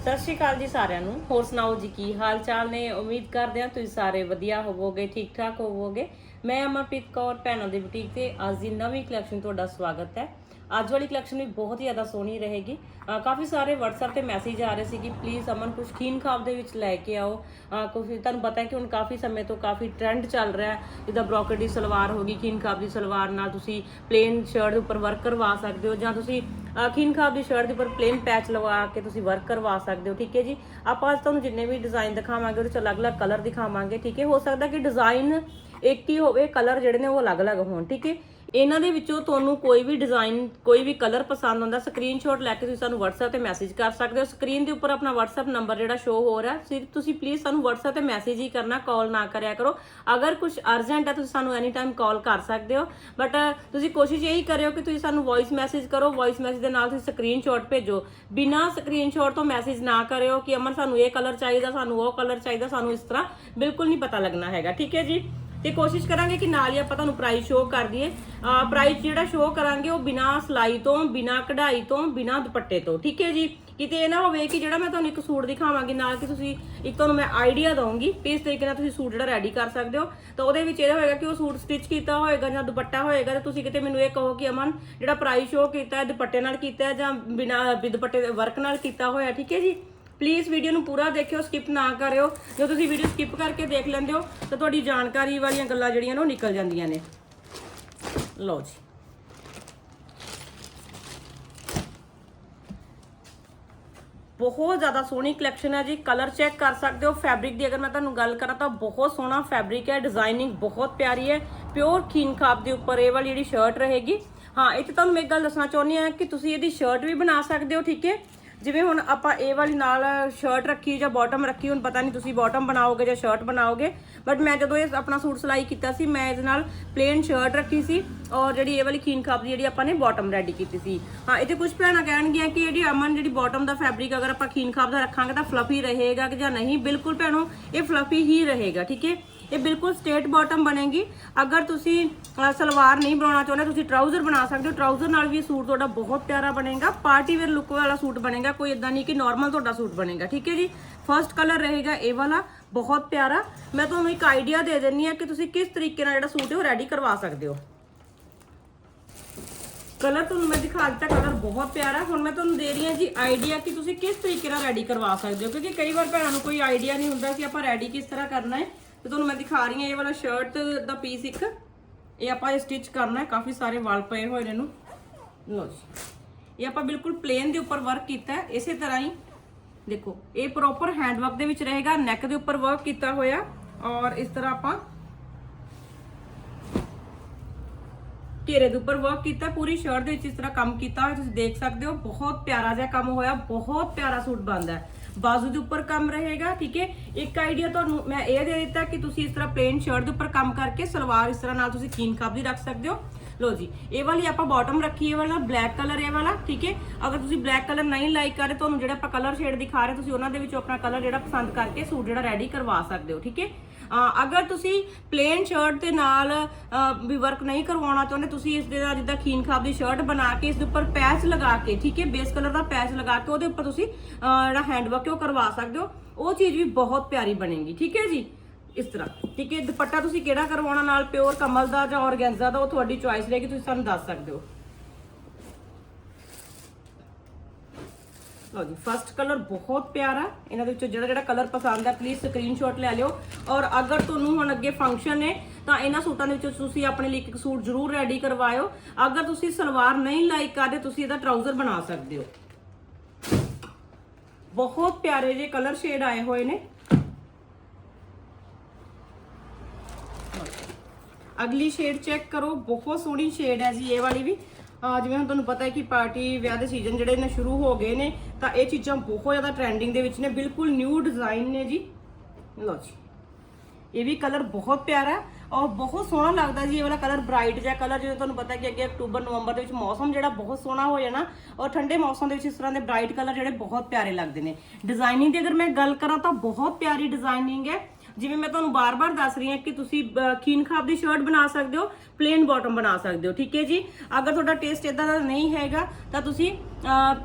ਸਤਿ ਸ਼੍ਰੀ ਅਕਾਲ ਜੀ ਸਾਰਿਆਂ ਨੂੰ। ਹੋਰ ਸੁਣਾਓ ਜੀ, ਕੀ ਹਾਲ ਚਾਲ ਨੇ? ਉਮੀਦ ਕਰਦੇ ਹਾਂ ਤੁਸੀਂ ਸਾਰੇ ਵਧੀਆ ਹੋਵੋਗੇ ਠੀਕ ਠਾਕ ਹੋਵੋਗੇ। ਮੈਂ ਅਮਰਪ੍ਰੀਤ ਕੌਰ, ਭੈਣਾਂ ਦੀ ਬੁਟੀਕ ਤੇ ਅੱਜ ਦੀ ਨਵੀਂ ਕਲੈਕਸ਼ਨ ਤੁਹਾਡਾ ਸਵਾਗਤ ਹੈ। ਅੱਜ ਵਾਲੀ ਕਲੈਕਸ਼ਨ ਵੀ ਬਹੁਤ ਹੀ ਜ਼ਿਆਦਾ ਸੋਹਣੀ ਰਹੇਗੀ। ਕਾਫੀ ਸਾਰੇ WhatsApp ਤੇ ਮੈਸੇਜ ਆ ਰਹੇ ਸੀ ਕਿ ਪਲੀਜ਼ ਅਮਨ ਕੁਝ ਖੀਨ ਖਾਬ ਦੇ ਵਿੱਚ ਲੈ ਕੇ ਆਓ। ਅਹ ਤੁਹਾਨੂੰ ਪਤਾ ਹੈ ਕਿ ਹੁਣ ਕਾਫੀ ਸਮੇਂ ਤੋਂ ਕਾਫੀ ਟ੍ਰੈਂਡ ਚੱਲ ਰਿਹਾ ਹੈ। ਜਿੱਦਾਂ ਬ੍ਰੋਕਰ ਦੀ ਸਲਵਾਰ ਹੋ ਗਈ, ਖੀਨ ਖਾਬ ਦੀ ਸਲਵਾਰ ਨਾਲ ਤੁਸੀਂ ਪਲੇਨ ਸ਼ਰਟ ਉੱਪਰ ਵਰਕ ਕਰਵਾ ਸਕਦੇ ਹੋ ਜਾਂ ਤੁਸੀਂ ਖੀਨ ਖਾਬ ਦੀ ਸ਼ਰਟ ਦੇ ਉੱਪਰ ਪਲੇਨ ਪੈਚ ਲਵਾ ਕੇ ਤੁਸੀਂ ਵਰਕ ਕਰਵਾ ਸਕਦੇ ਹੋ, ਠੀਕ ਹੈ ਜੀ? ਆਪਾਂ ਅੱਜ ਤੁਹਾਨੂੰ ਜਿੰਨੇ ਵੀ ਡਿਜ਼ਾਈਨ ਦਿਖਾਵਾਂਗੇ, ਉਹਦੇ ਚ ਅਲੱਗ-ਅਲੱਗ ਕਲਰ ਦਿਖਾਵਾਂਗੇ, ਠੀਕ ਹੈ? ਹੋ ਸਕਦਾ ਕਿ ਡਿਜ਼ਾਈਨ ਇੱਕ ਹੀ ਹੋਵੇ ਕਲਰ ਜਿਹੜੇ ਨੇ ਉਹ ਅਲੱਗ-ਅਲੱਗ ਹੋਣ, ਠੀਕ ਹੈ? ਇਹਨਾਂ ਦੇ ਵਿੱਚੋਂ ਤੁਹਾਨੂੰ ਕੋਈ ਵੀ ਡਿਜ਼ਾਈਨ ਕੋਈ ਵੀ ਕਲਰ ਪਸੰਦ ਆਉਂਦਾ ਸਕਰੀਨਸ਼ਾਟ ਲੈ ਕੇ ਤੁਸੀਂ ਸਾਨੂੰ WhatsApp ਤੇ ਮੈਸੇਜ ਕਰ ਸਕਦੇ ਹੋ। ਸਕਰੀਨ ਦੇ ਉੱਪਰ ਆਪਣਾ WhatsApp ਨੰਬਰ ਜਿਹੜਾ ਸ਼ੋ ਹੋ ਰਿਹਾ ਸਿਰਫ ਤੁਸੀਂ ਪਲੀਜ਼ ਸਾਨੂੰ WhatsApp ਤੇ ਮੈਸੇਜ ਹੀ ਕਰਨਾ ਕਾਲ ਨਾ ਕਰਿਆ ਕਰੋ। ਅਗਰ ਕੁਝ ਅਰਜੈਂਟ ਹੈ, ਤੁਸੀਂ ਸਾਨੂੰ ਐਨੀ ਟਾਈਮ ਕਾਲ ਕਰ ਸਕਦੇ ਹੋ। ਬਟ ਤੁਸੀਂ ਕੋਸ਼ਿਸ਼ ਇਹੀ ਕਰਿਓ ਕਿ ਤੁਸੀਂ ਸਾਨੂੰ ਵੌਇਸ ਮੈਸੇਜ ਕਰੋ ਵੌਇਸ ਮੈਸੇਜ ਦੇ ਨਾਲ ਤੁਸੀਂ ਸਕਰੀਨਸ਼ਾਟ ਭੇਜੋ। ਬਿਨਾ ਸਕਰੀਨਸ਼ਾਟ ਤੋਂ ਮੈਸੇਜ ਨਾ ਕਰਿਓ ਕਿ ਅਮਨ, ਸਾਨੂੰ ਇਹ ਕਲਰ ਚਾਹੀਦਾ, ਸਾਨੂੰ ਉਹ ਕਲਰ ਚਾਹੀਦਾ, ਸਾਨੂੰ ਇਸ ਤਰ੍ਹਾਂ ਬਿਲਕੁਲ ਨਹੀਂ ਪਤਾ ਲੱਗਣਾ ਹੈਗਾ। ਠੀਕ ਹੈ ਜੀ? ਤੇ ਕੋਸ਼ਿਸ਼ ਕਰਾਂਗੇ ਕਿ ਨਾਲ ਹੀ ਆਪਾਂ ਤੁਹਾਨੂੰ ਪ੍ਰਾਈਸ ਸ਼ੋਅ ਕਰ ਦਈਏ। ਪ੍ਰਾਈਸ ਜਿਹੜਾ ਸ਼ੋਅ ਕਰਾਂਗੇ ਉਹ ਬਿਨਾ ਸਲਾਈ ਤੋਂ, ਬਿਨਾ ਕਢਾਈ ਤੋਂ, ਬਿਨਾ ਦੁਪੱਟੇ ਤੋਂ, ਠੀਕ ਹੈ ਜੀ? ਕਿਤੇ ਇਹ ਨਾ ਹੋਵੇ ਕਿ ਜਿਹੜਾ ਮੈਂ ਤੁਹਾਨੂੰ ਇੱਕ ਸੂਟ ਦਿਖਾਵਾਂਗੀ, ਨਾਲ ਕਿ ਤੁਸੀਂ ਇੱਕ ਤੁਹਾਨੂੰ ਮੈਂ ਆਈਡੀਆ ਦਵਾਂਗੀ ਕਿ ਇਸ ਤਰੀਕੇ ਨਾਲ ਤੁਸੀਂ ਸੂਟ ਜਿਹੜਾ ਰੈਡੀ ਕਰ ਸਕਦੇ ਹੋ। ਤਾਂ ਉਹਦੇ ਵਿੱਚ ਇਹ ਹੋਏਗਾ ਕਿ ਉਹ ਸੂਟ ਸਟਿਚ ਕੀਤਾ ਹੋਏਗਾ ਜਾਂ ਦੁਪੱਟਾ ਹੋਏਗਾ ਤੇ ਤੁਸੀਂ ਕਿਤੇ ਮੈਨੂੰ ਇਹ ਕਹੋ ਕਿ ਅਮਨ, ਜਿਹੜਾ ਪ੍ਰਾਈਸ ਸ਼ੋਅ ਕੀਤਾ ਹੈ, ਦੁਪੱਟੇ ਨਾਲ ਕੀਤਾ ਹੈ ਜਾਂ ਬਿਨਾ, ਦੁਪੱਟੇ ਦੇ ਵਰਕ ਨਾਲ ਕੀਤਾ ਹੋਇਆ, ਠੀਕ ਹੈ ਜੀ? ਪਲੀਜ਼ ਵੀਡੀਓ ਨੂੰ ਪੂਰਾ ਦੇਖਿਓ ਸਕਿਪ ਨਾ ਕਰਿਓ। ਜੇ ਤੁਸੀਂ ਵੀਡੀਓ ਸਕਿਪ ਕਰਕੇ ਦੇਖ ਲੈਂਦੇ ਹੋ, ਤਾਂ ਤੁਹਾਡੀ ਜਾਣਕਾਰੀ ਵਾਲੀਆਂ ਗੱਲਾਂ ਜਿਹੜੀਆਂ ਨੇ ਉਹ ਨਿਕਲ ਜਾਂਦੀਆਂ ਨੇ। ਲਓ ਜੀ। ਬਹੁਤ ਜ਼ਿਆਦਾ ਸੋਹਣੀ ਕਲੈਕਸ਼ਨ ਹੈ ਜੀ। ਕਲਰ ਚੈੱਕ ਕਰ ਸਕਦੇ ਹੋ ਫੈਬਰਿਕ ਦੀ ਅਗਰ ਮੈਂ ਤੁਹਾਨੂੰ ਗੱਲ ਕਰਾਂ ਤਾਂ ਬਹੁਤ ਸੋਹਣਾ ਫੈਬਰਿਕ ਹੈ ਡਿਜ਼ਾਈਨਿੰਗ ਬਹੁਤ ਪਿਆਰੀ ਹੈ। ਪਿਓਰ ਖੀਨ ਖਾਬ ਦੇ ਉੱਪਰ ਇਹ ਵਾਲੀ ਜਿਹੜੀ ਸ਼ਰਟ ਰਹੇਗੀ। ਹਾਂ, ਇੱਥੇ ਤੁਹਾਨੂੰ ਮੈਂ ਇੱਕ ਗੱਲ ਦੱਸਣਾ ਚਾਹੁੰਦੀ ਹਾਂ ਕਿ ਤੁਸੀਂ ਇਹਦੀ ਸ਼ਰਟ ਵੀ ਬਣਾ ਸਕਦੇ ਹੋ, ਠੀਕ ਹੈ? ਜਿਵੇਂ ਹੁਣ ਆਪਾਂ ਇਹ ਵਾਲੀ ਨਾਲ ਸ਼ਰਟ ਰੱਖੀ ਜਾਂ ਬਾਟਮ ਰੱਖੀ, ਹੁਣ ਪਤਾ ਨਹੀਂ ਤੁਸੀਂ ਬਾਟਮ ਬਣਾਓਗੇ ਜਾਂ ਸ਼ਰਟ ਬਣਾਓਗੇ ਬਟ ਮੈਂ ਜਦੋਂ ਇਹ ਆਪਣਾ ਸੂਟ ਸਿਲਾਈ ਕੀਤਾ ਸੀ, ਮੈਂ ਇਹਦੇ ਨਾਲ ਪਲੇਨ ਸ਼ਰਟ ਰੱਖੀ ਸੀ ਔਰ ਜਿਹੜੀ ਇਹ ਵਾਲੀ ਖੀਨ ਖਾਬ ਦੀ ਜਿਹੜੀ ਆਪਾਂ ਨੇ ਬਾਟਮ ਰੈਡੀ ਕੀਤੀ ਸੀ। ਹਾਂ, ਇੱਥੇ ਕੁਝ ਭੈਣਾਂ ਕਹਿਣਗੀਆਂ ਕਿ ਜਿਹੜੀ ਅਮਨ ਜਿਹੜੀ ਬਾਟਮ ਦਾ ਫੈਬਰਿਕ ਅਗਰ ਆਪਾਂ ਖੀਨ ਖਾਬ ਦਾ ਰੱਖਾਂਗੇ ਤਾਂ ਫਲਫੀ ਰਹੇਗਾ ਕਿ ਜਾਂ ਨਹੀਂ? ਬਿਲਕੁਲ ਭੈਣੋ, ਇਹ ਫਲਫੀ ਹੀ ਰਹੇਗਾ, ਠੀਕ ਹੈ? ਇਹ ਬਿਲਕੁਲ ਸਟੇਟ ਬਾਟਮ ਬਣੇਗੀ ਅਗਰ ਤੁਸੀਂ ਅਹ, ਸਲਵਾਰ ਨਹੀਂ ਬਣਾਉਣਾ ਚਾਹੁੰਦੇ ਤੁਸੀਂ ਟਰਾਊਜ਼ਰ ਬਣਾ ਸਕਦੇ ਹੋ ਟਰਾਊਜ਼ਰ ਨਾਲ ਵੀ ਇਹ ਸੂਟ ਤੁਹਾਡਾ ਬਹੁਤ ਪਿਆਰਾ ਬਣੇਗਾ ਪਾਰਟੀ ਵੇਅਰ ਲੁੱਕ ਵਾਲਾ ਸੂਟ ਬਣੇਗਾ ਕੋਈ ਇਦਾਂ ਨਹੀਂ ਕਿ ਨਾਰਮਲ ਤੁਹਾਡਾ ਸੂਟ ਬਣੇਗਾ ਠੀਕ ਹੈ ਜੀ ਫਰਸਟ ਕਲਰ ਰਹੇਗਾ ਇਹ ਵਾਲਾ ਬਹੁਤ ਪਿਆਰਾ ਮੈਂ ਤੁਹਾਨੂੰ ਇੱਕ ਆਈਡੀਆ ਦੇ ਦਿੰਨੀ ਆ ਕਿ ਤੁਸੀਂ ਕਿਸ ਤਰੀਕੇ ਨਾਲ ਜਿਹੜਾ ਸੂਟ ਹੈ ਉਹ ਰੈਡੀ ਕਰਵਾ ਸਕਦੇ ਹੋ ਕਲਰ ਤੁਹਾਨੂੰ ਮੈਂ ਦਿਖਾ ਦਿੱਤਾ ਕਲਰ ਬਹੁਤ ਪਿਆਰਾ ਹੁਣ ਮੈਂ ਤੁਹਾਨੂੰ ਦੇ ਰਹੀ ਹਾਂ ਜੀ ਆਈਡੀਆ ਕਿ ਤੁਸੀਂ ਕਿਸ ਤਰੀਕੇ ਨਾਲ ਰੈਡੀ ਕਰਵਾ ਸਕਦੇ ਹੋ ਕਿਉਂਕਿ ਕਈ ਵਾਰ ਭੈਣਾਂ ਨੂੰ ਕੋਈ ਆਈਡੀਆ ਨਹੀਂ ਹੁੰਦਾ ਕਿ ਆਪਾਂ ਰੈਡੀ ਕਿਸ ਤਰ੍ਹਾਂ ਕਰਨਾ ਹੈ ਤੇ ਤੁਹਾਨੂੰ ਮੈਂ ਦਿਖਾ ਰਹੀ ਹਾਂ ਇਹ ਵਾਲਾ ਸ਼ਰਟ ਦਾ ਪੀਸ ਇੱਕ। ਇਹ ਆਪਾਂ ਇਹ ਸਟਿਚ ਕਰਨਾ ਹੈ, ਕਾਫੀ ਸਾਰੇ ਵਾਲ ਪਏ ਹੋਏ ਨੇ ਇਹਨੂੰ। ਲਓ ਜੀ। ਇਹ ਆਪਾਂ ਬਿਲਕੁਲ ਪਲੇਨ ਦੇ ਉੱਪਰ ਵਰਕ ਕੀਤਾ ਹੈ, ਇਸੇ ਤਰ੍ਹਾਂ ਹੀ ਦੇਖੋ, ਇਹ ਪ੍ਰੋਪਰ ਹੈਂਡ ਵਰਕ ਦੇ ਵਿੱਚ ਰਹੇਗਾ ਨੈਕ ਦੇ ਉੱਪਰ ਵਰਕ ਕੀਤਾ ਹੋਇਆ, ਔਰ ਇਸ ਤਰ੍ਹਾਂ ਆਪਾਂ ਘੇਰੇ ਦੇ ਉੱਪਰ ਵਰਕ ਕੀਤਾ ਪੂਰੀ ਸ਼ਰਟ ਦੇ ਵਿੱਚ ਇਸ ਤਰ੍ਹਾਂ ਕੰਮ ਕੀਤਾ ਹੋਇਆ, ਤੁਸੀਂ ਦੇਖ ਸਕਦੇ ਹੋ, ਬਹੁਤ ਪਿਆਰਾ ਜਿਹਾ ਕੰਮ ਹੋਇਆ, ਬਹੁਤ ਪਿਆਰਾ ਸੂਟ ਬਣਦਾ ਹੈ। ਬਾਜ਼ੂ ਦੇ ਉੱਪਰ ਕੰਮ ਰਹੇਗਾ, ਠੀਕ ਹੈ? ਇੱਕ ਆਈਡੀਆ ਤੁਹਾਨੂੰ ਮੈਂ ਇਹ ਦੇ ਦਿੱਤਾ ਕਿ ਤੁਸੀਂ ਇਸ ਤਰ੍ਹਾਂ ਪਲੇਨ ਸ਼ਰਟ ਦੇ ਉੱਪਰ ਕੰਮ ਕਰਕੇ ਸਲਵਾਰ ਇਸ ਤਰ੍ਹਾਂ ਨਾਲ ਤੁਸੀਂ ਕੀਨ ਕਾਬ ਦੀ ਰੱਖ ਸਕਦੇ ਹੋ। ਲੋ ਜੀ, ਇਹ ਵਾਲੀ ਆਪਾਂ ਬਾਟਮ ਰੱਖੀ, ਇਹ ਵਾਲਾ ਬਲੈਕ ਕਲਰ ਇਹ ਵਾਲਾ, ਠੀਕ ਹੈ? ਅਗਰ ਤੁਸੀਂ ਬਲੈਕ ਕਲਰ ਨਹੀਂ ਲਾਈਕ ਕਰ ਰਹੇ, ਤੁਹਾਨੂੰ ਜਿਹੜਾ ਆਪਾਂ ਕਲਰ ਸ਼ੇਡ ਦਿਖਾ ਰਹੇ, ਤੁਸੀਂ ਉਹਨਾਂ ਦੇ ਵਿੱਚੋਂ ਆਪਣਾ ਕਲਰ ਜਿਹੜਾ ਪਸੰਦ ਕਰਕੇ ਸੂਟ ਜਿਹੜਾ ਰੈਡੀ ਕਰਵਾ ਸਕਦੇ ਹੋ, ਠੀਕ ਹੈ? ਅਗਰ ਤੁਸੀਂ ਪਲੇਨ ਸ਼ਰਟ ਦੇ ਨਾਲ ਵੀ ਵਰਕ ਨਹੀਂ ਕਰਵਾਉਣਾ ਚਾਹੁੰਦੇ, ਤੁਸੀਂ ਇਸ ਦੇ ਨਾਲ ਜਿੱਦਾਂ ਖੀਨ ਖਾਬ ਦੀ ਸ਼ਰਟ ਬਣਾ ਕੇ, ਇਸ ਦੇ ਉੱਪਰ ਪੈਚ ਲਗਾ ਕੇ, ਠੀਕ ਹੈ? ਬੇਸ ਕਲਰ ਦਾ ਪੈਚ ਲਗਾ ਕੇ, ਉਹਦੇ ਉੱਪਰ ਤੁਸੀਂ ਜਿਹੜਾ ਹੈਂਡ ਵਰਕ ਉਹ ਕਰਵਾ ਸਕਦੇ ਹੋ। ਉਹ ਚੀਜ਼ ਵੀ ਬਹੁਤ ਪਿਆਰੀ ਬਣੇਗੀ, ਠੀਕ ਹੈ ਜੀ? ਇਸ ਤਰ੍ਹਾਂ। ਠੀਕ ਹੈ, ਦੁਪੱਟਾ ਤੁਸੀਂ ਕਿਹੜਾ ਕਰਵਾਉਣਾ ਨਾਲ ਪਿਓਰ ਕਮਲ ਦਾ ਜਾਂ ਔਰਗੈਂਜ਼ਾ ਦਾ, ਉਹ ਤੁਹਾਡੀ ਚੁਆਇਸ ਰਹੇਗੀ, ਤੁਸੀਂ ਸਾਨੂੰ ਦੱਸ ਸਕਦੇ ਹੋ। ਲਓ ਜੀ ਫਰਸਟ ਕਲਰ ਬਹੁਤ ਪਿਆਰਾ, ਇਹਨਾਂ ਦੇ ਵਿੱਚੋਂ ਜਿਹੜਾ ਜਿਹੜਾ ਕਲਰ ਪਸੰਦ ਹੈ ਪਲੀਜ਼ ਸਕਰੀਨਸ਼ਾਟ ਲੈ ਲਿਓ। ਔਰ ਅਗਰ ਤੁਹਾਨੂੰ ਹੁਣ ਅੱਗੇ ਫੰਕਸ਼ਨ ਹੈ ਤਾਂ ਇਹਨਾਂ ਸੂਟਾਂ ਦੇ ਵਿੱਚੋਂ ਤੁਸੀਂ ਆਪਣੇ ਲਈ ਇੱਕ ਸੂਟ ਜ਼ਰੂਰ ਰੈਡੀ ਕਰਵਾਇਓ। ਅਗਰ ਤੁਸੀਂ ਸਲਵਾਰ ਨਹੀਂ ਲਾਈਕ ਕਰਦੇ, ਤੁਸੀਂ ਇਹਦਾ ਟਰਾਊਜ਼ਰ ਬਣਾ ਸਕਦੇ ਹੋ। ਬਹੁਤ ਪਿਆਰੇ ਜਿਹੇ ਕਲਰ ਸ਼ੇਡ ਆਏ ਹੋਏ ਨੇ। ਅਗਲੀ ਸ਼ੇਡ ਚੈੱਕ ਕਰੋ, ਬਹੁਤ ਸੋਹਣੀ ਸ਼ੇਡ ਹੈ ਜੀ ਇਹ ਵਾਲੀ ਵੀ। ਜਿਵੇਂ ਹੁਣ ਤੁਹਾਨੂੰ ਪਤਾ ਹੈ ਕਿ ਪਾਰਟੀ ਵਿਆਹ ਦੇ ਸੀਜ਼ਨ ਜਿਹੜੇ ਨੇ ਸ਼ੁਰੂ ਹੋ ਗਏ ਨੇ, ਤਾਂ ਇਹ ਚੀਜ਼ਾਂ ਬਹੁਤ ਜ਼ਿਆਦਾ ਟ੍ਰੈਂਡਿੰਗ ਦੇ ਵਿੱਚ ਨੇ, ਬਿਲਕੁਲ ਨਿਊ ਡਿਜ਼ਾਈਨ ਨੇ ਜੀ। ਲਓ ਜੀ। ਇਹ ਵੀ ਕਲਰ ਬਹੁਤ ਪਿਆਰਾ ਹੈ ਔਰ ਬਹੁਤ ਸੋਹਣਾ ਲੱਗਦਾ ਜੀ ਇਹ ਵਾਲਾ ਕਲਰ ਬ੍ਰਾਈਟ ਜਿਹਾ ਕਲਰ ਜਿਵੇਂ ਤੁਹਾਨੂੰ ਪਤਾ ਕਿ ਅੱਗੇ ਅਕਤੂਬਰ, ਨਵੰਬਰ ਦੇ ਵਿੱਚ ਮੌਸਮ ਜਿਹੜਾ ਬਹੁਤ ਸੋਹਣਾ ਹੋ ਜਾਣਾ ਔਰ ਠੰਡੇ ਮੌਸਮ ਦੇ ਵਿੱਚ ਇਸ ਤਰ੍ਹਾਂ ਦੇ ਬ੍ਰਾਈਟ ਕਲਰ ਜਿਹੜੇ ਬਹੁਤ ਪਿਆਰੇ ਲੱਗਦੇ ਨੇ। ਡਿਜ਼ਾਈਨਿੰਗ ਦੀ ਅਗਰ ਮੈਂ ਗੱਲ ਕਰਾਂ ਤਾਂ ਬਹੁਤ ਪਿਆਰੀ ਡਿਜ਼ਾਈਨਿੰਗ ਹੈ। ਜਿਵੇਂ ਮੈਂ ਤੁਹਾਨੂੰ ਬਾਰ-ਬਾਰ ਦੱਸ ਰਹੀ ਹਾਂ ਕਿ ਤੁਸੀਂ ਅਹ, ਖੀਨ ਖਾਬ ਦੀ ਸ਼ਰਟ ਬਣਾ ਸਕਦੇ ਹੋ ਪਲੇਨ ਬਾਟਮ ਬਣਾ ਸਕਦੇ ਹੋ ਠੀਕ ਹੈ ਜੀ? ਅਗਰ ਤੁਹਾਡਾ ਟੇਸਟ ਇਦਾਂ ਦਾ ਨਹੀਂ ਹੈਗਾ ਤਾਂ ਤੁਸੀਂ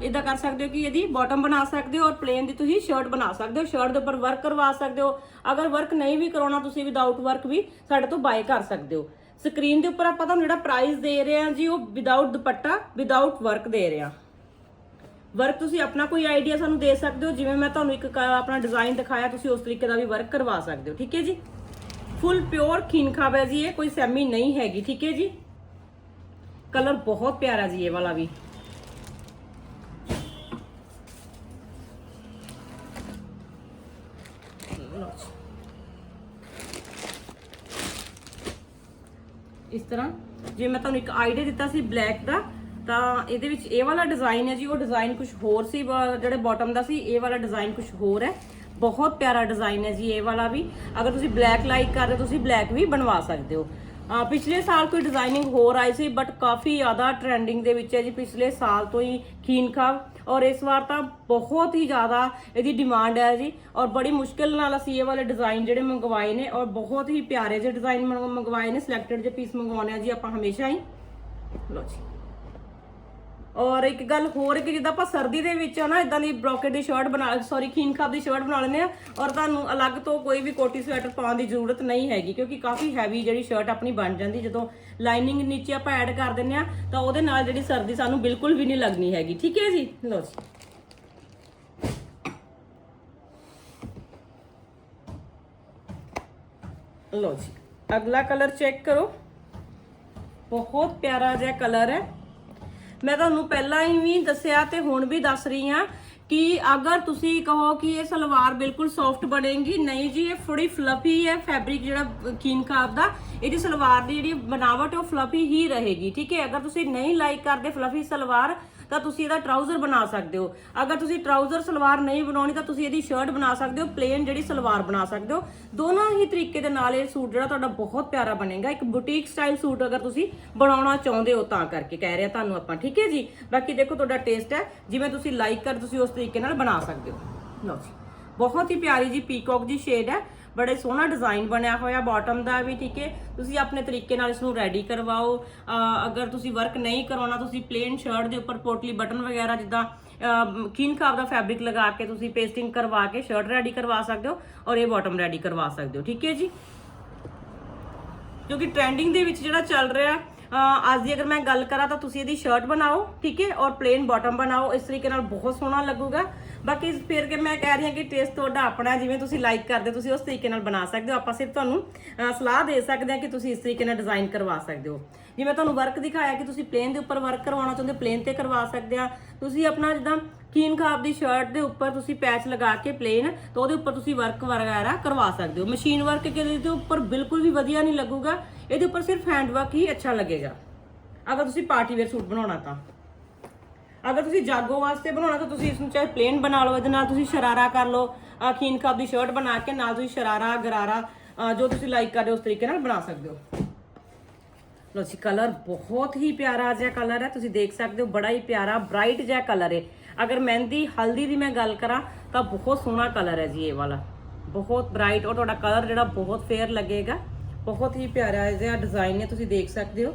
ਇਦਾਂ ਕਰ ਸਕਦੇ ਹੋ ਕਿ ਇਹਦੀ ਬਾਟਮ ਬਣਾ ਸਕਦੇ ਹੋ ਔਰ ਪਲੇਨ ਦੀ ਤੁਸੀਂ ਸ਼ਰਟ ਬਣਾ ਸਕਦੇ ਹੋ। ਸ਼ਰਟ ਦੇ ਉੱਪਰ ਵਰਕ ਕਰਵਾ ਸਕਦੇ ਹੋ। ਅਗਰ ਵਰਕ ਨਹੀਂ ਵੀ ਕਰਾਉਣਾ ਤੁਸੀਂ ਵਿਦਆਊਟ ਵਰਕ ਵੀ ਸਾਡੇ ਤੋਂ ਬਾਏ ਕਰ ਸਕਦੇ ਹੋ। ਸਕਰੀਨ ਦੇ ਉੱਪਰ ਆਪਾਂ ਤੁਹਾਨੂੰ ਜਿਹੜਾ ਪ੍ਰਾਈਸ ਦੇ ਰਹੇ ਹਾਂ ਜੀ ਉਹ ਵਿਦਆਊਟ ਦੁਪੱਟਾ ਵਿਦਆਊਟ ਵਰਕ ਦੇ ਰਹੇ ਹਾਂ। ਵਰਕ ਤੁਸੀਂ ਆਪਣਾ ਕੋਈ ਆਈਡੀਆ ਸਾਨੂੰ ਦੇ ਸਕਦੇ ਹੋ, ਜਿਵੇਂ ਮੈਂ ਤੁਹਾਨੂੰ ਇੱਕ ਕ- ਆਪਣਾ ਡਿਜ਼ਾਈਨ ਦਿਖਾਇਆ, ਤੁਸੀਂ ਉਸ ਤਰੀਕੇ ਦਾ ਵੀ ਵਰਕ ਕਰਵਾ ਸਕਦੇ ਹੋ, ਠੀਕ ਹੈ ਜੀ? ਫੁੱਲ ਪਿਓਰ ਖੀਨ ਖਾਬ ਹੈ ਜੀ, ਇਹ ਕੋਈ ਸੈਮੀ ਨਹੀਂ ਹੈਗੀ, ਠੀਕ ਹੈ ਜੀ? ਕਲਰ ਬਹੁਤ ਪਿਆਰਾ ਜੀ, ਇਹ ਵਾਲਾ ਵੀ। ਲਓ ਜੀ। ਇਸ ਤਰ੍ਹਾਂ ਜੇ ਮੈਂ ਤੁਹਾਨੂੰ ਇੱਕ ਆਈਡੀਆ ਦਿੱਤਾ ਸੀ ਬਲੈਕ ਦਾ ਤਾਂ ਇਹਦੇ ਵਿੱਚ ਇਹ ਵਾਲਾ ਡਿਜ਼ਾਈਨ ਹੈ ਜੀ, ਉਹ ਡਿਜ਼ਾਈਨ ਕੁਝ ਹੋਰ ਸੀ ਬ- ਜਿਹੜੇ ਬਾਟਮ ਦਾ ਸੀ, ਇਹ ਵਾਲਾ ਡਿਜ਼ਾਈਨ ਕੁਝ ਹੋਰ ਹੈ। ਬਹੁਤ ਪਿਆਰਾ ਡਿਜ਼ਾਈਨ ਹੈ ਜੀ, ਇਹ ਵਾਲਾ ਵੀ। ਅਗਰ ਤੁਸੀਂ ਬਲੈਕ ਲਾਈਕ ਕਰ ਰਹੇ ਤੁਸੀਂ ਬਲੈਕ ਵੀ ਬਣਵਾ ਸਕਦੇ ਹੋ। ਪਿਛਲੇ ਸਾਲ ਕੋਈ ਡਿਜ਼ਾਈਨਿੰਗ ਹੋਰ ਆਈ ਸੀ ਬਟ ਕਾਫੀ ਜ਼ਿਆਦਾ ਟ੍ਰੈਂਡਿੰਗ ਦੇ ਵਿੱਚ ਹੈ ਜੀ, ਪਿਛਲੇ ਸਾਲ ਤੋਂ ਹੀ ਖੀਨ ਖਾਬ ਔਰ ਇਸ ਵਾਰ ਤਾਂ ਬਹੁਤ ਹੀ ਜ਼ਿਆਦਾ ਇਹਦੀ ਡਿਮਾਂਡ ਹੈ ਜੀ। ਔਰ ਬੜੀ ਮੁਸ਼ਕਿਲ ਨਾਲ ਅਸੀਂ ਇਹ ਵਾਲੇ ਡਿਜ਼ਾਈਨ ਜਿਹੜੇ ਮੰਗਵਾਏ ਨੇ, ਔਰ ਬਹੁਤ ਹੀ ਪਿਆਰੇ ਜਿਹੇ ਡਿਜ਼ਾਈਨ ਮੰਗਵਾਏ ਨੇ ਸਿਲੈਕਟਡ ਜਿਹੇ ਪੀਸ ਮੰਗਵਾਉਣੇ ਆ ਜੀ ਆਪਾਂ ਹਮੇਸ਼ਾ ਹੀ। ਲੋ ਜੀ। ਔਰ ਇੱਕ ਗੱਲ ਹੋਰ ਕਿ ਜਿੱਦਾਂ ਆਪਾਂ ਸਰਦੀ ਦੇ ਵਿੱਚ ਨਾ ਇਦਾਂ ਦੀ ਬ੍ਰੋਕੇਟ ਦੀ ਸ਼ਰਟ ਬਣਾ ਸੌਰੀ ਖੀਨ ਖਾਬ ਦੀ ਸ਼ਰਟ ਬਣਾ ਲੈਂਦੇ ਆ ਔਰ ਤੁਹਾਨੂੰ ਅਲੱਗ ਤੋਂ ਕੋਈ ਵੀ ਕੋਟੀ ਸਵੈਟਰ ਪਾਉਣ ਦੀ ਜ਼ਰੂਰਤ ਨਹੀਂ ਹੈਗੀ, ਕਿਉਂਕਿ ਕਾਫੀ ਹੈਵੀ ਜਿਹੜੀ ਸ਼ਰਟ ਆਪਣੀ ਬਣ ਜਾਂਦੀ, ਜਦੋਂ ਲਾਈਨਿੰਗ ਨੀਚੇ ਆਪਾਂ ਐਡ ਕਰ ਦਿੰਦੇ ਆ ਤਾਂ ਉਹਦੇ ਨਾਲ ਜਿਹੜੀ ਸਰਦੀ ਸਾਨੂੰ ਬਿਲਕੁਲ ਵੀ ਨਹੀਂ ਲੱਗਣੀ ਹੈਗੀ, ਠੀਕ ਹੈ ਜੀ? ਲਓ ਜੀ। ਲਓ ਜੀ, ਅਗਲਾ ਕਲਰ ਚੈੱਕ ਕਰੋ। ਬਹੁਤ ਪਿਆਰਾ ਜਿਹਾ ਕਲਰ ਹੈ। ਮੈਂ ਤੁਹਾਨੂੰ ਪਹਿਲਾਂ ਹੀ ਵੀ ਦੱਸਿਆ ਤੇ ਹੁਣ ਵੀ ਦੱਸ ਰਹੀ ਹਾਂ ਕਿ ਅਗਰ ਤੁਸੀਂ ਕਹੋ ਕਿ ਇਹ ਸਲਵਾਰ ਬਿਲਕੁਲ ਸੌਫਟ ਬਣੇਗੀ, ਨਹੀਂ ਜੀ, ਇਹ ਥੋੜੀ ਫਲਫੀ ਹੈ ਫੈਬਰਿਕ ਜਿਹੜਾ ਕੀਨ ਦਾ, ਇਹਦੀ ਸਲਵਾਰ ਦੀ ਜਿਹੜੀ ਬਣਾਵਟ, ਉਹ ਫਲਫੀ ਹੀ ਰਹੇਗੀ, ਠੀਕ ਹੈ? ਅਗਰ ਤੁਸੀਂ ਨਹੀਂ ਲਾਈਕ ਕਰਦੇ ਫਲਫੀ ਸਲਵਾਰ ਤਾਂ ਤੁਸੀਂ ਇਹਦਾ ਟਰਾਊਜ਼ਰ ਬਣਾ ਸਕਦੇ ਹੋ। ਅਗਰ ਤੁਸੀਂ ਟਰਾਊਜ਼ਰ ਸਲਵਾਰ ਨਹੀਂ ਬਣਾਉਣੀ, ਤਾਂ ਤੁਸੀਂ ਇਹਦੀ ਸ਼ਰਟ ਬਣਾ ਸਕਦੇ ਹੋ ਪਲੇਨ ਜਿਹੜੀ ਸਲਵਾਰ ਬਣਾ ਸਕਦੇ ਹੋ। ਦੋਨਾਂ ਹੀ ਤਰੀਕੇ ਦੇ ਨਾਲ ਇਹ ਸੂਟ ਜਿਹੜਾ ਤੁਹਾਡਾ ਬਹੁਤ ਪਿਆਰਾ ਬਣੇਗਾ। ਇੱਕ ਬੁਟੀਕ ਸਟਾਈਲ ਸੂਟ ਅਗਰ ਤੁਸੀਂ ਬਣਾਉਣਾ ਚਾਹੁੰਦੇ ਹੋ ਤਾਂ ਕਰਕੇ ਕਹਿ ਰਿਹਾ ਤੁਹਾਨੂੰ ਆਪਾਂ, ਠੀਕ ਹੈ ਜੀ? ਬਾਕੀ ਦੇਖੋ ਤੁਹਾਡਾ ਟੇਸਟ ਹੈ, ਜਿਵੇਂ ਤੁਸੀਂ ਲਾਈਕ ਕਰ, ਤੁਸੀਂ ਉਸ ਤਰੀਕੇ ਨਾਲ ਬਣਾ ਸਕਦੇ ਹੋ। ਲਓ ਜੀ, ਬਹੁਤ ਹੀ ਪਿਆਰੀ ਜੀ ਪੀਕੌਕ ਦੀ ਸ਼ੇਡ ਹੈ। ਬੜੇ ਸੋਹਣਾ ਡਿਜ਼ਾਈਨ ਬਣਿਆ ਹੋਇਆ ਬਾਟਮ ਦਾ ਵੀ, ਠੀਕ ਹੈ? ਤੁਸੀਂ ਆਪਣੇ ਤਰੀਕੇ ਨਾਲ ਇਸ ਨੂੰ ਰੈਡੀ ਕਰਵਾਓ ਅਗਰ ਤੁਸੀਂ ਵਰਕ ਨਹੀਂ ਕਰਵਾਉਣਾ ਤੁਸੀਂ ਪਲੇਨ ਸ਼ਰਟ ਦੇ ਉੱਪਰ ਪੋਟਲੀ ਬਟਨ ਵਗੈਰਾ ਜਿੱਦਾਂ ਕੀਨ ਖਾਬ ਦਾ ਫੈਬਰਿਕ ਲਗਾ ਕੇ ਤੁਸੀਂ ਪੇਸਟਿੰਗ ਕਰਵਾ ਕੇ ਸ਼ਰਟ ਰੈਡੀ ਕਰਵਾ ਸਕਦੇ ਹੋ ਔਰ ਇਹ ਬਾਟਮ ਰੈਡੀ ਕਰਵਾ ਸਕਦੇ ਹੋ, ਠੀਕ ਹੈ ਜੀ? ਕਿਉਂਕਿ ਟ੍ਰੈਂਡਿੰਗ ਦੇ ਵਿੱਚ ਜਿਹੜਾ ਚੱਲ ਰਿਹਾ ਅੱਜ ਦੀ ਅਗਰ ਮੈਂ ਗੱਲ ਕਰਾਂ ਤਾਂ ਤੁਸੀਂ ਇਹਦੀ ਸ਼ਰਟ ਬਣਾਓ ਠੀਕ ਹੈ? ਔਰ ਪਲੇਨ ਬਾਟਮ ਬਣਾਓ। ਇਸ ਤਰੀਕੇ ਨਾਲ ਬਹੁਤ ਸੋਹਣਾ ਲੱਗੂਗਾ। ਬਾਕੀ ਫਿਰ ਕਿ ਮੈਂ ਕਹਿ ਰਹੀ ਹਾਂ ਕਿ ਟੇਸਟ ਤੁਹਾਡਾ ਆਪਣਾ ਜਿਵੇਂ ਤੁਸੀਂ ਲਾਈਕ ਕਰਦੇ ਹੋ, ਤੁਸੀਂ ਉਸ ਤਰੀਕੇ ਨਾਲ ਬਣਾ ਸਕਦੇ ਹੋ। ਆਪਾਂ ਸਿਰਫ ਤੁਹਾਨੂੰ ਸਲਾਹ ਦੇ ਸਕਦੇ ਹਾਂ ਕਿ ਤੁਸੀਂ ਇਸ ਤਰੀਕੇ ਨਾਲ ਡਿਜ਼ਾਈਨ ਕਰਵਾ ਸਕਦੇ ਹੋ। ਜਿਵੇਂ ਤੁਹਾਨੂੰ ਵਰਕ ਦਿਖਾਇਆ ਕਿ ਤੁਸੀਂ ਪਲੇਨ ਦੇ ਉੱਪਰ ਵਰਕ ਕਰਵਾਉਣਾ ਚਾਹੁੰਦੇ ਪਲੇਨ ਤੇ ਕਰਵਾ ਸਕਦੇ ਆ ਤੁਸੀਂ ਆਪਣਾ ਜਿੱਦਾਂ ਕੀਨ ਖਾਬ ਦੀ ਸ਼ਰਟ ਦੇ ਉੱਪਰ ਤੁਸੀਂ ਪੈਚ ਲਗਾ ਕੇ ਪਲੇਨ ਤਾਂ ਉਹਦੇ ਉੱਪਰ ਤੁਸੀਂ ਵਰਕ ਵਗੈਰਾ ਕਰਵਾ ਸਕਦੇ ਹੋ। ਮਸ਼ੀਨ ਵਰਕ ਕਿਹਦੇ ਦੇ ਉੱਪਰ ਬਿਲਕੁਲ ਵੀ ਵਧੀਆ ਨਹੀਂ ਲੱਗੂਗਾ। ਇਹਦੇ ਉੱਪਰ ਸਿਰਫ ਹੈਂਡ ਵਰਕ ਹੀ ਅੱਛਾ ਲੱਗੇਗਾ। ਅਗਰ ਤੁਸੀਂ ਪਾਰਟੀ ਵੇਅਰ ਸੂਟ ਬਣਾਉਣਾ ਤਾਂ। ਅਗਰ ਤੁਸੀਂ ਜਾਗੋ ਵਾਸਤੇ ਬਣਾਉਣਾ ਤਾਂ ਤੁਸੀਂ ਇਸ ਨੂੰ ਚਾਹੇ ਪਲੇਨ ਬਣਾ ਲਓ, ਇਹਦੇ ਨਾਲ ਤੁਸੀਂ ਸ਼ਰਾਰਾ ਕਰ ਲਓ, ਅਹ ਖੀਨ ਖਾਬ ਦੀ ਸ਼ਰਟ ਬਣਾ ਕੇ ਨਾਲ ਤੁਸੀਂ ਸ਼ਰਾਰਾ, ਗਰਾਰਾ ਜੋ ਤੁਸੀਂ ਲਾਈਕ ਕਰਦੇ ਹੋ ਉਸ ਤਰੀਕੇ ਨਾਲ ਬਣਾ ਸਕਦੇ ਹੋ। ਲੋ ਜੀ ਕਲਰ ਬਹੁਤ ਹੀ ਪਿਆਰਾ ਜਿਹਾ ਕਲਰ ਹੈ, ਤੁਸੀਂ ਦੇਖ ਸਕਦੇ ਹੋ, ਬੜਾ ਹੀ ਪਿਆਰਾ ਬ੍ਰਾਈਟ ਜਿਹਾ ਕਲਰ ਹੈ। ਅਗਰ ਮਹਿੰਦੀ, ਹਲਦੀ ਦੀ ਮੈਂ ਗੱਲ ਕਰਾਂ, ਤਾਂ ਬਹੁਤ ਸੋਹਣਾ ਕਲਰ ਹੈ ਜੀ ਇਹ ਵਾਲਾ। ਬਹੁਤ ਬ੍ਰਾਈਟ ਔਰ ਤੁਹਾਡਾ ਕਲਰ ਜਿਹੜਾ ਬਹੁਤ ਫੇਅਰ ਲੱਗੇਗਾ। ਬਹੁਤ ਹੀ ਪਿਆਰਾ ਜਿਹਾ ਡਿਜ਼ਾਈਨ ਹੈ, ਤੁਸੀਂ ਦੇਖ ਸਕਦੇ ਹੋ।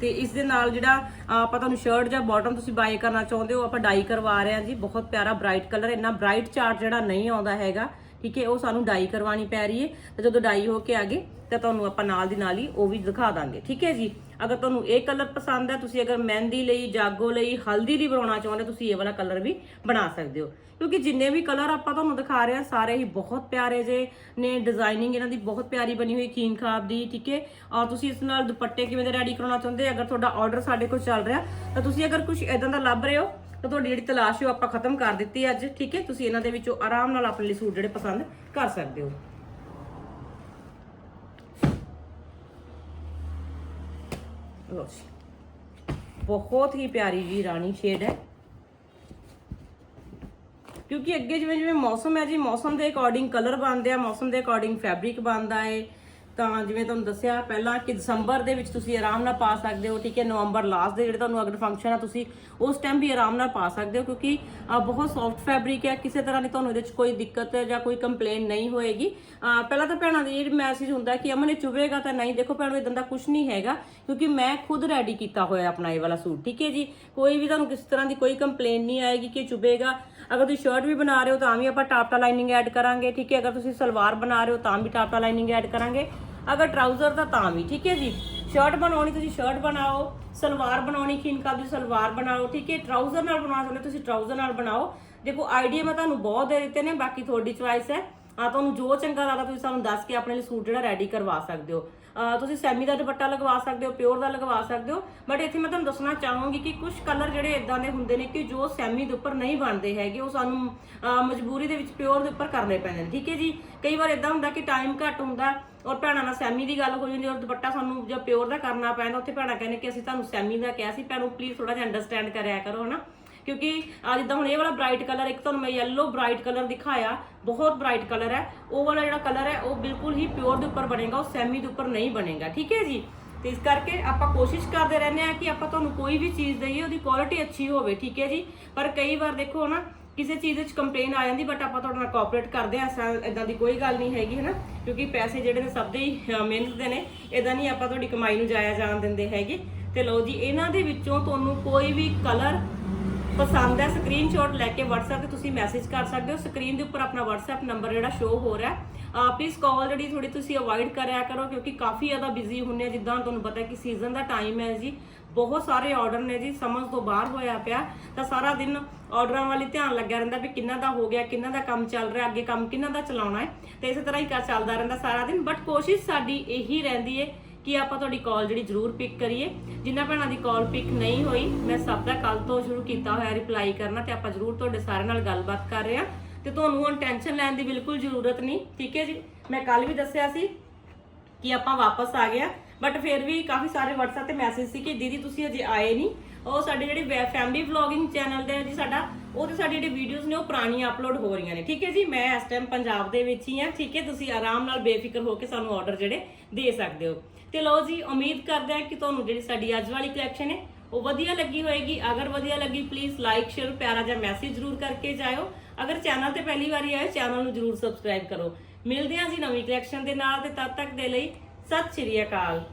ਤੇ ਇਸ ਦੇ ਨਾਲ ਜਿਹੜਾ ਆਪਾਂ ਤੁਹਾਨੂੰ ਸ਼ਰਟ ਜਾਂ ਬਾਟਮ ਤੁਸੀਂ ਬਾਈ ਕਰਨਾ ਚਾਹੁੰਦੇ ਹੋ, ਆਪਾਂ ਡਾਈ ਕਰਵਾ ਰਹੇ ਹਾਂ ਜੀ। ਬਹੁਤ ਪਿਆਰਾ ਬ੍ਰਾਈਟ ਕਲਰ ਇੰਨਾ ਬ੍ਰਾਈਟ ਚਾਰਟ ਜਿਹੜਾ ਨਹੀਂ ਆਉਂਦਾ ਹੈਗਾ, ਠੀਕ ਹੈ, ਉਹ ਸਾਨੂੰ ਡਾਈ ਕਰਵਾਉਣੀ ਪੈ ਰਹੀ ਹੈ। ਤੇ ਜਦੋਂ ਡਾਈ ਹੋ ਕੇ ਆ ਗਏ, ਤਾਂ ਤੁਹਾਨੂੰ ਆਪਾਂ ਨਾਲ ਦੀ ਨਾਲ ਹੀ ਉਹ ਵੀ ਦਿਖਾ ਦਾਂਗੇ, ਠੀਕ ਹੈ ਜੀ? ਅਗਰ ਤੁਹਾਨੂੰ ਇਹ ਕਲਰ ਪਸੰਦ ਹੈ, ਤੁਸੀਂ ਅਗਰ ਮਹਿੰਦੀ ਲਈ, ਜਾਗੋ ਲਈ, ਹਲਦੀ ਲਈ ਬਣਾਉਣਾ ਚਾਹੁੰਦੇ ਤੁਸੀਂ ਇਹ ਵਾਲਾ ਕਲਰ ਵੀ ਬਣਾ ਸਕਦੇ ਹੋ। ਕਿਉਂਕਿ ਜਿੰਨੇ ਵੀ ਕਲਰ ਆਪਾਂ ਤੁਹਾਨੂੰ ਦਿਖਾ ਰਹੇ ਹਾਂ, ਸਾਰੇ ਹੀ ਬਹੁਤ ਪਿਆਰੇ ਜੇ ਨੇ ਡਿਜ਼ਾਈਨਿੰਗ ਇਹਨਾਂ ਦੀ ਬਹੁਤ ਪਿਆਰੀ ਬਣੀ ਹੋਈ ਕੀਨ ਖਾਬ ਦੀ, ਠੀਕ ਹੈ? ਔਰ ਤੁਸੀਂ ਇਸ ਨਾਲ ਦੁਪੱਟੇ ਕਿਵੇਂ ਦੇ ਰੈਡੀ ਕਰਾਉਣਾ ਚਾਹੁੰਦੇ ਅਗਰ ਤੁਹਾਡਾ ਆਰਡਰ ਸਾਡੇ ਕੋਲ ਚੱਲ ਰਿਹਾ, ਤਾਂ ਤੁਸੀਂ ਅਗਰ ਕੁਝ ਇਦਾਂ ਦਾ ਲੱਭ ਰਹੇ ਹੋ, ਤਾਂ ਤੁਹਾਡੀ ਜਿਹੜੀ ਤਲਾਸ਼ ਹੈ ਉਹ ਆਪਾਂ ਖਤਮ ਕਰ ਦਿੱਤੀ ਅੱਜ, ਠੀਕ ਹੈ? ਤੁਸੀਂ ਇਹਨਾਂ ਦੇ ਵਿੱਚੋਂ ਆਰਾਮ ਨਾਲ ਆਪਣੇ ਲਈ ਸੂਟ ਜਿਹੜੇ ਪਸੰਦ ਕਰ ਸਕਦੇ ਹੋ। ਲਓ ਜੀ। ਬਹੁਤ ਹੀ ਪਿਆਰੀ ਜੀ ਰਾਣੀ ਸ਼ੇਡ ਹੈ। ਕਿਉਂਕਿ ਅੱਗੇ ਜਿਵੇਂ ਜਿਵੇਂ ਮੌਸਮ ਹੈ ਜੀ, ਮੌਸਮ ਦੇ ਅਕੋਰਡਿੰਗ ਕਲਰ ਬਣਦੇ ਆ, ਮੌਸਮ ਦੇ ਅਕੋਰਡਿੰਗ ਫੈਬਰਿਕ ਬਣਦਾ ਏ। ਤਾਂ ਜਿਵੇਂ ਤੁਹਾਨੂੰ ਦੱਸਿਆ ਪਹਿਲਾਂ ਕਿ ਦਸੰਬਰ ਦੇ ਵਿੱਚ ਤੁਸੀਂ ਆਰਾਮ ਨਾਲ ਪਾ ਸਕਦੇ ਹੋ ਠੀਕ ਹੈ ਨਵੰਬਰ ਲਾਸਟ ਦੇ ਜਿਹੜੇ ਤੁਹਾਨੂੰ ਅਗਰ ਫੰਕਸ਼ਨ ਆ ਤੁਸੀਂ ਉਸ ਟਾਈਮ ਵੀ ਆਰਾਮ ਨਾਲ ਪਾ ਸਕਦੇ ਹੋ ਕਿਉਂਕਿ ਅਹ, ਬਹੁਤ ਸੌਫਟ ਫੈਬਰਿਕ ਹੈ ਕਿਸੇ ਤਰ੍ਹਾਂ ਦੀ ਤੁਹਾਨੂੰ ਇਹਦੇ ਵਿੱਚ ਕੋਈ ਦਿੱਕਤ ਜਾਂ ਕੋਈ ਕੰਪਲੇਨ ਨਹੀਂ ਹੋਏਗੀ। ਪਹਿਲਾਂ ਤਾਂ ਭੈਣਾਂ ਦੀ ਇਹ ਮੈਸੇਜ ਹੁੰਦਾ ਕਿ ਅਮਨ ਇਹ ਚੁਭੇਗਾ ਤਾਂ ਨਹੀਂ ਦੇਖੋ ਭੈਣੋ ਇਦਾਂ ਦਾ ਕੁਝ ਨਹੀਂ ਹੈਗਾ ਕਿਉਂਕਿ ਮੈਂ ਖੁਦ ਰੈਡੀ ਕੀਤਾ ਹੋਇਆ ਆਪਣਾ ਇਹ ਵਾਲਾ ਸੂਟ ਠੀਕ ਹੈ ਜੀ? ਕੋਈ ਵੀ ਤੁਹਾਨੂੰ ਕਿਸੇ ਤਰ੍ਹਾਂ ਦੀ ਕੋਈ ਕੰਪਲੇਨ ਨਹੀਂ ਆਏਗੀ ਕਿ ਚੁਭੇਗਾ ਅਗਰ ਤੁਸੀਂ ਸ਼ਰਟ ਵੀ ਬਣਾ ਰਹੇ ਹੋ ਤਾਂ ਵੀ ਆਪਾਂ ਟਾਪਟਾ ਲਾਈਨਿੰਗ ਐਡ ਕਰਾਂਗੇ ਠੀਕ ਹੈ? ਅਗਰ ਤੁਸੀਂ ਸਲਵਾਰ ਬਣਾ ਰਹੇ ਹੋ ਤਾਂ ਵੀ ਟਾਪਟਾ ਲਾਈਨਿੰਗ ਐਡ ਕਰਾਂਗੇ। ਅਗਰ ਟਰਾਊਜ਼ਰ ਦਾ ਤਾਂ ਵੀ, ਠੀਕ ਹੈ ਜੀ? ਸ਼ਰਟ ਬਣਾਉਣੀ, ਤੁਸੀਂ ਸ਼ਰਟ ਬਣਾਓ, ਸਲਵਾਰ ਬਣਾਉਣੀ ਖਿੰਕਾ ਦੀ ਸਲਵਾਰ ਬਣਾਓ, ਠੀਕ ਹੈ? ਟਰਾਊਜ਼ਰ ਨਾਲ ਬਣਾਉਣਾ ਚਾਹੁੰਦੇ ਤੁਸੀਂ ਟਰਾਊਜ਼ਰ ਨਾਲ ਬਣਾਓ। ਦੇਖੋ ਆਈਡੀਆ ਮੈਂ ਤੁਹਾਨੂੰ ਬਹੁਤ ਦੇ ਦਿੱਤੇ ਨੇ, ਬਾਕੀ ਤੁਹਾਡੀ ਚੁਆਇਸ ਹੈ। ਆ ਤੁਹਾਨੂੰ ਜੋ ਚੰਗਾ ਲੱਗਦਾ, ਤੁਸੀਂ ਸਾਨੂੰ ਦੱਸ ਕੇ ਆਪਣੇ ਲਈ ਸੂਟ ਜਿਹੜਾ ਰੈਡੀ ਕਰਵਾ ਸਕਦੇ ਹੋ। ਤੁਸੀਂ ਸੈਮੀ ਦਾ ਦੁਪੱਟਾ ਲਗਵਾ ਸਕਦੇ ਹੋ, ਪਿਓਰ ਦਾ ਲਗਵਾ ਸਕਦੇ ਹੋ ਬਟ ਇੱਥੇ ਮੈਂ ਤੁਹਾਨੂੰ ਦੱਸਣਾ ਚਾਹੂੰਗੀ ਕਿ ਕੁਝ ਕਲਰ ਜਿਹੜੇ ਇਦਾਂ ਦੇ ਹੁੰਦੇ ਨੇ ਕਿ ਜੋ ਸੈਮੀ ਦੇ ਉੱਪਰ ਨਹੀਂ ਬਣਦੇ ਹੈਗੇ, ਉਹ ਸਾਨੂੰ ਮਜਬੂਰੀ ਦੇ ਵਿੱਚ ਪਿਓਰ ਦੇ ਉੱਪਰ ਕਰਨੇ ਪੈਂਦੇ ਨੇ, ਠੀਕ ਹੈ ਜੀ? ਕਈ ਵਾਰ ਇਦਾਂ ਹੁੰਦਾ ਕਿ ਟਾਈਮ ਘੱਟ ਹੁੰਦਾ ਔਰ ਭੈਣਾਂ ਨਾਲ ਸੈਮੀ ਦੀ ਗੱਲ ਹੋ ਜਾਂਦੀ ਔਰ ਦੁਪੱਟਾ ਸਾਨੂੰ ਜੇ ਪਿਓਰ ਦਾ ਕਰਨਾ ਪੈਂਦਾ, ਉੱਥੇ ਭੈਣਾਂ ਕਹਿੰਦੇ ਕਿ ਅਸੀਂ ਤੁਹਾਨੂੰ ਸੈਮੀ ਦਾ ਕਿਹਾ ਸੀ, ਭੈਣੋ ਪਲੀਜ਼ ਥੋੜਾ ਜਿਹਾ ਅੰਡਰਸਟੈਂਡ ਕਰਿਆ ਕਰੋ, ਹਨਾ? ਕਿਉਂਕਿ ਆ ਜਿੱਦਾਂ ਹੁਣ ਇਹ ਵਾਲਾ ਬ੍ਰਾਈਟ ਕਲਰ ਇੱਕ ਤੁਹਾਨੂੰ ਮੈਂ ਯੈਲੋ ਬ੍ਰਾਈਟ ਕਲਰ ਦਿਖਾਇਆ, ਬਹੁਤ ਬ੍ਰਾਈਟ ਕਲਰ ਹੈ। ਉਹ ਵਾਲਾ ਜਿਹੜਾ ਕਲਰ ਹੈ, ਉਹ ਬਿਲਕੁਲ ਹੀ ਪਿਓਰ ਦੇ ਉੱਪਰ ਬਣੇਗਾ, ਉਹ ਸੈਮੀ ਦੇ ਉੱਪਰ ਨਹੀਂ ਬਣੇਗਾ, ਠੀਕ ਹੈ ਜੀ? ਤੇ ਇਸ ਕਰਕੇ ਆਪਾਂ ਕੋਸ਼ਿਸ਼ ਕਰਦੇ ਰਹਿੰਦੇ ਆ ਕਿ ਆਪਾਂ ਤੁਹਾਨੂੰ ਕੋਈ ਵੀ ਚੀਜ਼ ਦਈਏ, ਉਹਦੀ ਕੁਆਲਿਟੀ ਅੱਛੀ ਹੋਵੇ, ਠੀਕ ਹੈ ਜੀ? ਪਰ ਕਈ ਵਾਰ ਦੇਖੋ ਨਾ ਕਿਸੇ ਚੀਜ਼ ਵਿੱਚ ਕੰਪਲੇਨ ਆ ਜਾਂਦੀ ਬਟ ਆਪਾਂ ਤੁਹਾਡੇ ਨਾਲ ਕੋਆਪਰੇਟ ਕਰਦੇ ਆ ਐਸਾ ਇਦਾਂ ਦੀ ਕੋਈ ਗੱਲ ਨਹੀਂ ਹੈਗੀ, ਹਨਾ? ਕਿਉਂਕਿ ਪੈਸੇ ਜਿਹੜੇ ਨੇ ਸਭ ਦੇ ਹੀ ਮਿਹਨਤ ਦੇ ਨੇ ਇਦਾਂ ਨਹੀਂ ਆਪਾਂ ਤੁਹਾਡੀ ਕਮਾਈ ਨੂੰ ਜਾਇਆ ਜਾਣ ਦਿੰਦੇ ਹੈਗੇ। ਤੇ ਲਓ ਜੀ, ਇਹਨਾਂ ਦੇ ਵਿੱਚੋਂ ਤੁਹਾਨੂੰ ਕੋਈ ਵੀ ਕਲਰ ਪਸੰਦ ਹੈ ਸਕਰੀਨਸ਼ਾਟ ਲੈ ਕੇ WhatsApp ਤੇ ਤੁਸੀਂ ਮੈਸੇਜ ਕਰ ਸਕਦੇ ਹੋ। ਸਕਰੀਨ ਦੇ ਉੱਪਰ ਆਪਣਾ WhatsApp ਨੰਬਰ ਜਿਹੜਾ ਸ਼ੋ ਹੋ ਰਿਹਾ ਹੈ। ਪਲੀਜ਼ ਕਾਲ ਜਿਹੜੀ ਥੋੜੀ ਤੁਸੀਂ ਅਵੋਇਡ ਕਰਿਆ ਕਰੋ, ਕਿਉਂਕਿ ਕਾਫੀ ਜ਼ਿਆਦਾ ਬਿਜ਼ੀ ਹੁੰਨੇ ਆ, ਜਿੱਦਾਂ ਤੁਹਾਨੂੰ ਪਤਾ ਕਿ ਸੀਜ਼ਨ ਦਾ ਟਾਈਮ ਹੈ ਜੀ। ਬਹੁਤ ਸਾਰੇ ਆਰਡਰ ਨੇ ਜੀ ਸਮਝ ਤੋਂ ਬਾਹਰ ਹੋਇਆ ਪਿਆ, ਤਾਂ ਸਾਰਾ ਦਿਨ ਆਰਡਰਾਂ ਵਾਲੀ ਧਿਆਨ ਲੱਗਿਆ ਰਹਿੰਦਾ ਵੀ ਕਿੰਨਾ ਦਾ ਹੋ ਗਿਆ, ਕਿੰਨਾ ਦਾ ਕੰਮ ਚੱਲ ਰਿਹਾ, ਅੱਗੇ ਕੰਮ ਕਿੰਨਾ ਦਾ ਚਲਾਉਣਾ ਹੈ। ਤੇ ਇਸੇ ਤਰ੍ਹਾਂ ਹੀ ਕਰ ਚੱਲਦਾ ਰਹਿੰਦਾ ਸਾਰਾ ਦਿਨ। ਬਟ ਕੋਸ਼ਿਸ਼ ਸਾਡੀ ਇਹੀ ਰਹਿੰਦੀ ਹੈ ਕਿ ਆਪਾਂ ਤੁਹਾਡੀ ਕਾਲ ਜਿਹੜੀ ਜ਼ਰੂਰ ਪਿਕ ਕਰੀਏ। ਜਿਨ੍ਹਾਂ ਭੈਣਾਂ ਦੀ ਕਾਲ ਪਿਕ ਨਹੀਂ ਹੋਈ, ਮੈਂ ਸਭ ਦਾ ਕੱਲ ਤੋਂ ਸ਼ੁਰੂ ਕੀਤਾ ਹੋਇਆ ਰਿਪਲਾਈ ਕਰਨਾ ਤੇ ਆਪਾਂ ਜ਼ਰੂਰ ਤੁਹਾਡੇ ਸਾਰਿਆਂ ਨਾਲ ਗੱਲਬਾਤ ਕਰ ਰਹੇ ਹਾਂ। ਤੇ ਤੁਹਾਨੂੰ ਹੁਣ ਟੈਨਸ਼ਨ ਲੈਣ ਦੀ ਬਿਲਕੁਲ ਜ਼ਰੂਰਤ ਨਹੀਂ, ਠੀਕ ਹੈ ਜੀ? ਮੈਂ ਕੱਲ ਵੀ ਦੱਸਿਆ ਸੀ ਕਿ ਆਪਾਂ ਵਾਪਸ ਆ ਗਏ ਆ ਬਟ ਫਿਰ ਵੀ ਕਾਫੀ ਸਾਰੇ WhatsApp ਤੇ ਮੈਸੇਜ ਸੀ ਕਿ ਦੀਦੀ ਤੁਸੀਂ ਅਜੇ ਆਏ ਨਹੀਂ। ਉਹ ਸਾਡੇ ਜਿਹੜੇ ਫੈਮਿਲੀ ਵਲੌਗਿੰਗ ਚੈਨਲ ਦੇ ਜੀ ਸਾਡਾ, ਉਹ ਉਹਦੇ ਸਾਡੇ ਜਿਹੜੇ ਵੀਡੀਓਜ਼ ਨੇ ਉਹ ਪੁਰਾਣੀਆਂ ਅਪਲੋਡ ਹੋ ਰਹੀਆਂ ਨੇ, ਠੀਕ ਹੈ ਜੀ? ਮੈਂ ਇਸ ਟਾਈਮ ਪੰਜਾਬ ਦੇ ਵਿੱਚ ਹੀ ਆ ਠੀਕ ਹੈ? ਤੁਸੀਂ ਆਰਾਮ ਨਾਲ ਬੇਫਿਕਰ ਹੋ ਕੇ ਸਾਨੂੰ ਆਰਡਰ ਜਿਹੜੇ ਦੇ ਸਕਦੇ ਹੋ। ਤੇ ਲਓ ਜੀ, ਉਮੀਦ ਕਰਦੇ ਹਾਂ ਕਿ ਤੁਹਾਨੂੰ ਜਿਹੜੀ ਸਾਡੀ ਅੱਜ ਵਾਲੀ ਕਲੈਕਸ਼ਨ ਹੈ, ਉਹ ਵਧੀਆ ਲੱਗੀ ਹੋਏਗੀ। ਅਗਰ ਵਧੀਆ ਲੱਗੀ ਪਲੀਜ਼ ਲਾਈਕ ਸ਼ੇਅਰ ਪਿਆਰਾ ਜਿਹਾ ਮੈਸੇਜ ਜ਼ਰੂਰ ਕਰਕੇ ਜਾਇਓ। ਅਗਰ ਚੈਨਲ ਤੇ ਪਹਿਲੀ ਵਾਰੀ ਆਏ ਚੈਨਲ ਨੂੰ ਜ਼ਰੂਰ ਸਬਸਕ੍ਰਾਈਬ ਕਰੋ। ਮਿਲਦੇ ਹਾਂ ਜੀ ਨਵੀਂ ਕਲੈਕਸ਼ਨ ਦੇ ਨਾਲ, ਤੇ ਤਦ ਤੱਕ ਦੇ ਲਈ ਸਤਿ ਸ਼੍ਰੀ ਅਕਾਲ।